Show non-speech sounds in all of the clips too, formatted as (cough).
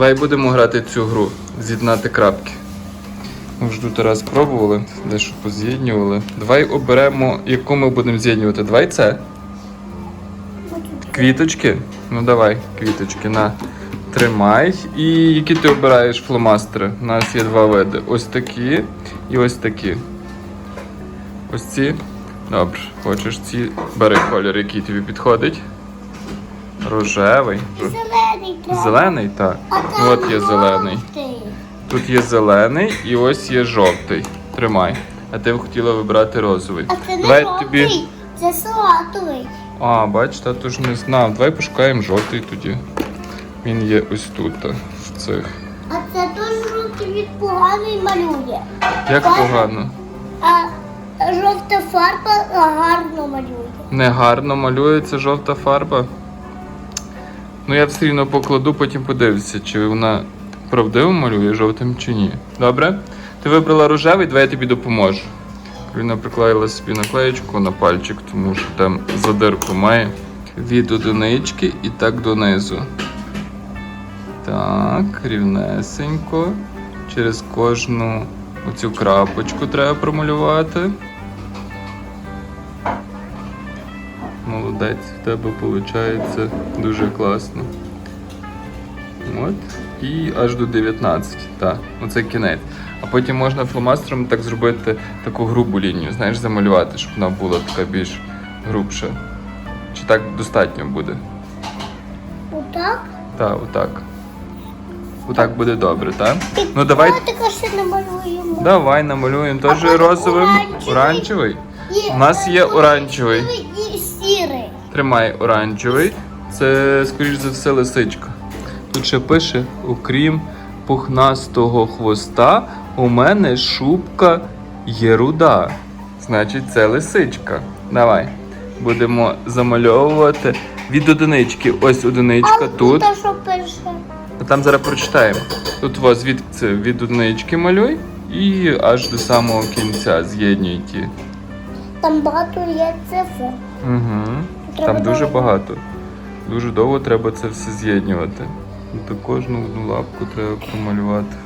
Давай будемо грати цю гру, з'єднати крапки. Ми вже тут раз пробували, дещо поз'єднювали. Давай оберемо, яку ми будемо з'єднювати. Давай це. Квіточки? Ну давай, квіточки, на. Тримай. І які ти обираєш фломастери? У нас є два види. Ось такі і ось такі. Ось ці. Добре, хочеш ці. Бери колір, який тобі підходить. Рожевий. Зелений треба. Зелений, так. А От є зелений. Тут є зелений і ось є жовтий. Тримай. А ти б хотіла вибрати розовий. А це не Давай жовтий, тобі. це салатовий. А, бач, тато ж не знав. Давай пошукаємо жовтий тоді. Він є ось тут, в цих. А це теж жовтий він поганий малює. Як Бачиш? погано. А жовта фарба гарно малює. Негарно малюється жовта фарба. Ну я все рівно покладу, потім подивлюся, чи вона правдиво малює жовтим чи ні. Добре? Ти вибрала рожевий, давай я тобі допоможу. Кароліна приклеїла собі наклеєчку на пальчик, тому що там задирку має. Від одинички і так донизу. Так, рівнесенько. Через кожну оцю крапочку треба промалювати. Молодець, в тебе виходить дуже класно. От. І аж до 19. Так, оце кінець. А потім можна фломастером так зробити таку грубу лінію, знаєш, замалювати, щоб вона була така більш грубша. Чи так достатньо буде? Отак? Так, отак. Отак буде добре, так? Ну давай. котика ще намалюємо. Давай намалюємо теж розовим. оранжевий. У нас є оранжевий. Тримай оранжевий. Це, скоріш за все, лисичка. Тут ще пише: окрім пухнастого хвоста, у мене шубка є руда. Значить, це лисичка. Давай. Будемо замальовувати від одинички. Ось одиничка а тут. А що пише? А там зараз прочитаємо. Тут у вас від, це, від одинички малюй і аж до самого кінця з'єднуй ті. Там багато є цифр. Угу. Треба Там дуже довго. багато. Дуже довго треба це все з'єднювати. То кожну одну лапку треба промалювати.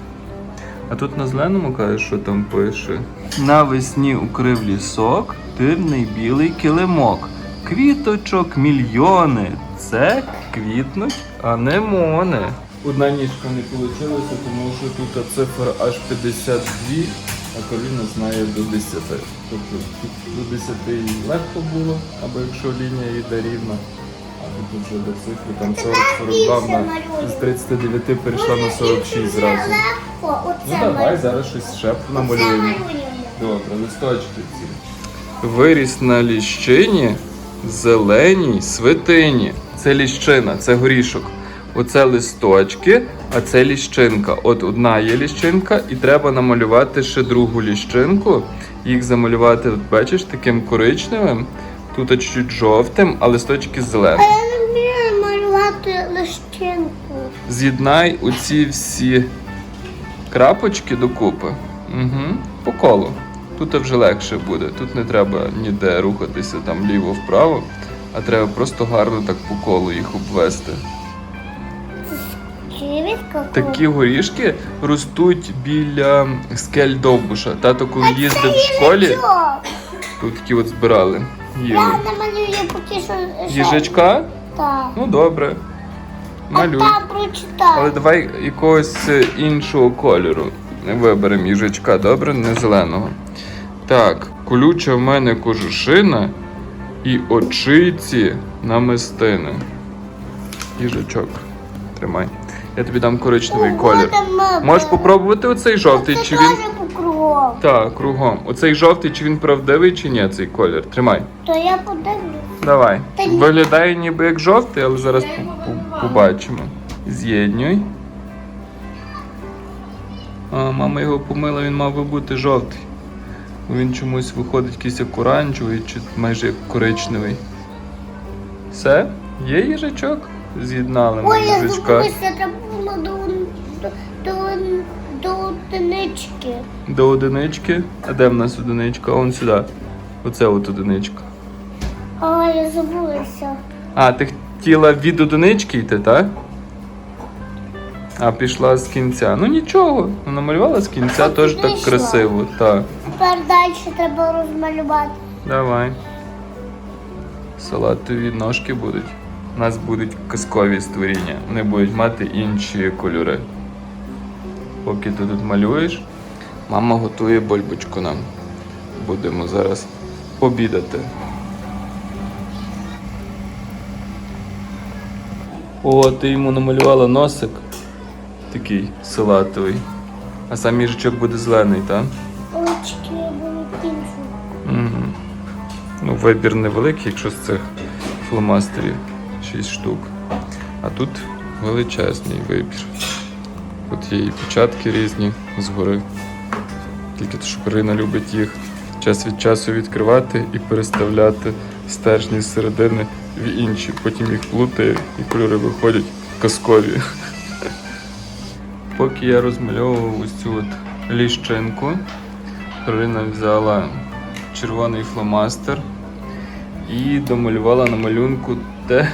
А тут на зеленому каже, що там пише. Навесні укрив лісок, тирний білий килимок. Квіточок мільйони. Це квітнуть анемони. Одна ніжка не вийшла, тому що тут цифра аж 52, а Кароліна знає до 10. Тобто до 10 їй легко було, або якщо лінія йде рівна. А тут вже до цифри там 40-42 з 39 перейшла на 46 зразу. Ну давай зараз щось ще намалюємо. малюємо. Добре, листочки ці. Виріс на ліщині зеленій свитині. Це ліщина, це горішок. Оце листочки, а це ліщинка. От одна є ліщинка, і треба намалювати ще другу ліщинку. Їх замалювати, от бачиш, таким коричневим, тут чуть-чуть жовтим, а листочки А зелені. я не вмію малювати лищинку. З'єднай оці всі крапочки докупи. Угу. По колу. Тут вже легше буде. Тут не треба ніде рухатися там ліво-вправо, а треба просто гарно так по колу їх обвести. Такі горішки ростуть біля скель Довбуша. Тато, коли їздив в школі, тут такі от збирали. Їли. Я намалюю поки що. Їжачка? Так. Ну добре. А Малюй. там прочитай. Але давай якогось е, іншого кольору. Виберемо їжачка, добре, не зеленого. Так, колюча в мене кожушина і очиці намистини. Їжачок. Тримай. Я тобі дам коричневий колір. Можеш попробувати оцей жовтий, Це чи він. кругом. Так, кругом. Оцей жовтий, чи він правдивий, чи ні, цей колір. Тримай. То я подивлюсь. Давай. Та ні. Виглядає ніби як жовтий, але зараз по- по- побачимо. З'єднюй. А, мама його помила, він мав би бути жовтий. Він чомусь виходить якийсь як оранжевий чи майже як коричневий. Все? Є їжачок? З'єднали Ой, я їжачка. забулася, було до, до, до, до одинички. До одинички. А де в нас одиничка? Он сюди. Оце от одиничка. А, я забулася. А, ти хотіла від одинички йти, так? А пішла з кінця. Ну нічого, намалювала з кінця теж так красиво. Так. Тепер далі треба розмалювати. Давай. Салатові ножки будуть. У нас будуть казкові створіння. Вони будуть мати інші кольори. Поки ти тут малюєш, мама готує бульбочку нам. Будемо зараз обідати. О, ти йому намалювала носик. Такий салатовий. А сам їжачок буде зелений, так? Очки будуть інші. Угу. Ну, вибір невеликий, якщо з цих фломастерів 6 штук. А тут величезний вибір. Тут є і печатки різні згори. Тільки то, що Карина любить їх час від часу відкривати і переставляти стержні з середини в інші. Потім їх плутає і кольори виходять казкові. (laughs) Поки я розмальовував ось цю от ліщинку, Карина взяла червоний фломастер і домалювала на малюнку те,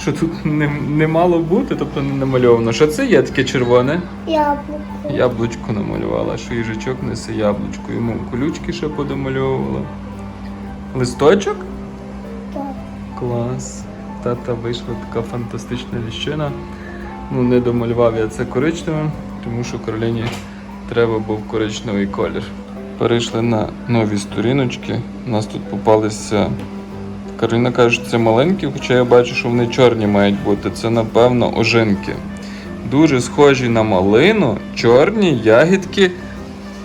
що тут не, не мало бути, тобто не намальовано. Що це є таке червоне? Яблуко. Яблучко намалювала, що їжачок несе яблучко. Йому колючки ще подомальовувала. Листочок? Так. Клас. Тата вийшла така фантастична ліщина. Ну, не домалював я це коричневим, тому що Кароліні треба був коричневий колір. Перейшли на нові сторіночки. У нас тут попалися. Кароліна каже, що це маленькі, хоча я бачу, що вони чорні мають бути. Це, напевно, ожинки. Дуже схожі на малину, чорні ягідки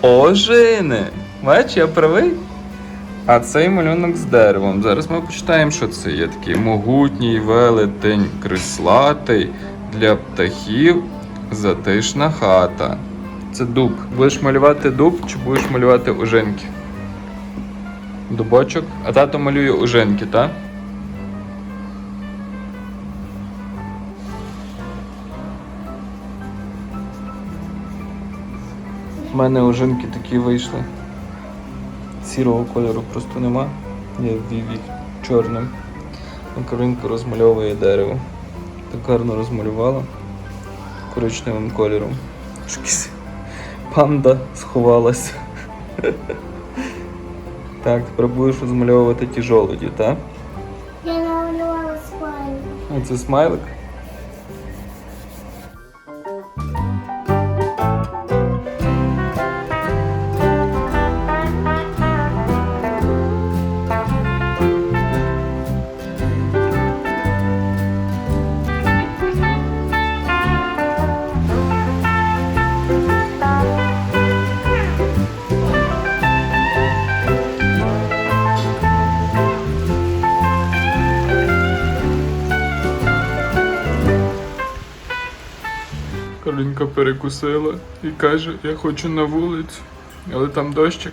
ожини. Бач, я правий? А цей малюнок з деревом. Зараз ми почитаємо, що це є такий могутній велетень, крислатий для птахів, затишна хата. Це дуб. Будеш малювати дуб чи будеш малювати ожинки? Дубочок. А тато малює ожинки, так? У мене ожинки такі вийшли. Сірого кольору просто нема. Я ввів їх чорним. А Каринка розмальовує дерево. Так гарно розмалювала коричневим кольором. Панда сховалась. (laughs) Так, ти пробуєш розмальовувати ті жолуді, так? Я намалювала смайлик. А це смайлик. Каролінка перекусила і каже, я хочу на вулицю, але там дощик.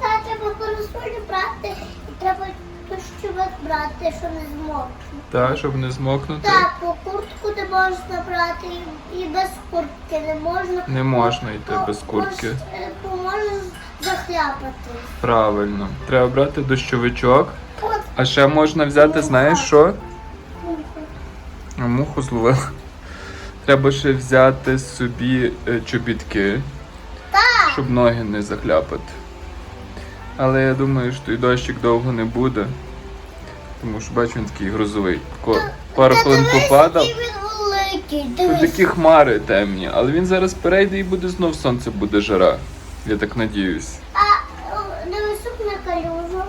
Та треба парасолі брати і треба дощовик брати, що не змокне. Та, щоб не змокнути. Так, по куртку не можна брати і- і без куртки не можна. Не можна йти Бо- без куртки. бо е, Бо можна захляпати. Правильно. Треба брати дощовичок. От, А ще можна взяти, знаєш що? А муху зловила. Треба ще взяти собі е, чобітки, щоб ноги не захляпати. Але я думаю, що той дощик довго не буде. Тому що бачу, він такий грозовий. Пару хвилин попадав. Тут такі хмари темні, але він зараз перейде і буде знов сонце буде жара. Я так надіюсь. А о, не висохне калюжу.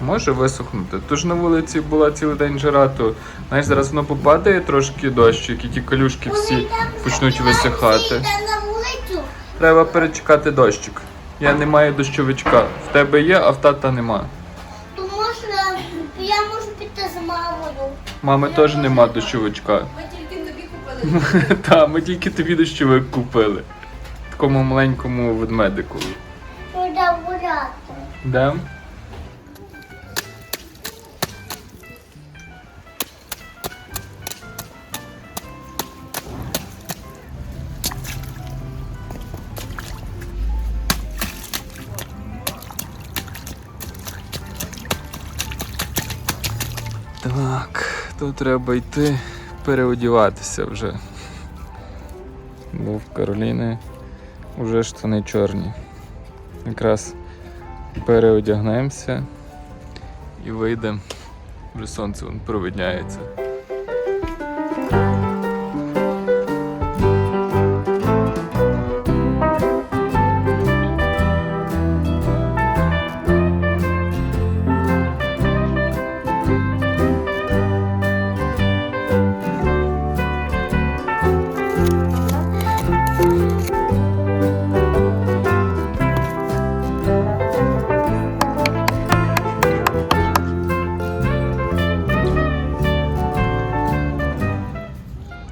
Може висохнути. Тож на вулиці була цілий день жара, то знаєш, зараз воно попадає трошки дощик, і ті калюшки всі почнуть висихати. Треба перечекати дощик. Я не маю дощовичка. В тебе є, а в тата нема. То можна, я можу піти з мамою. Мами теж нема дощовичка. Ми тільки тобі купили. (laughs) Та, ми тільки тобі дощовик купили. Такому маленькому ведмедику. Де? Так, то треба йти переодіватися вже. Бо в Кароліни вже штани чорні. Якраз переодягнемося і вийдемо. Вже сонце вон провидняється.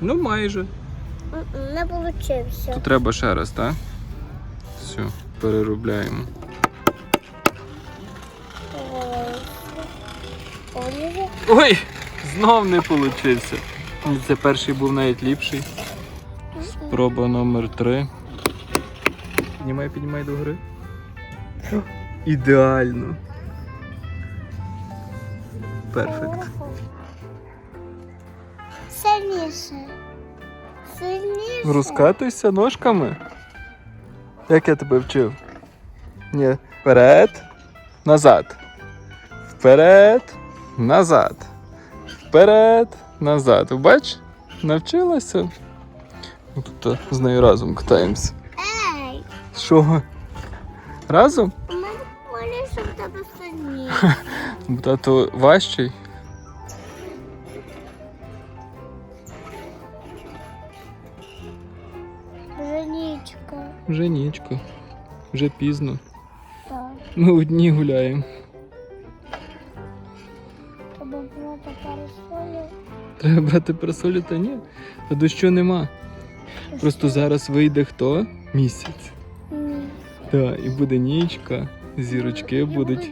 Ну майже. Не получився. То треба ще раз, так? Все, переробляємо. Ой! Знов не получився. Це перший був навіть ліпший. Проба номер три. Піднімай, піднімай до гори. Ідеально. Перфект. Сильніше. Сильніше. Розкатуйся ножками. Як я тебе вчив? Ні. Вперед, назад. Вперед, назад. Вперед, назад. Бач? Навчилася? Ми Тут з нею разом катаємося. Ей, Що? Разом? у мене полі, що в тебе сильніше. Тато важчий. Вже нічка. Вже пізно. Так. Ми одні гуляємо. Треба брати парасолі. Треба брати парасолі та ні. Та дощу нема. Просто зараз вийде хто? Місяць. Місяць. Так, і буде нічка, зірочки будуть.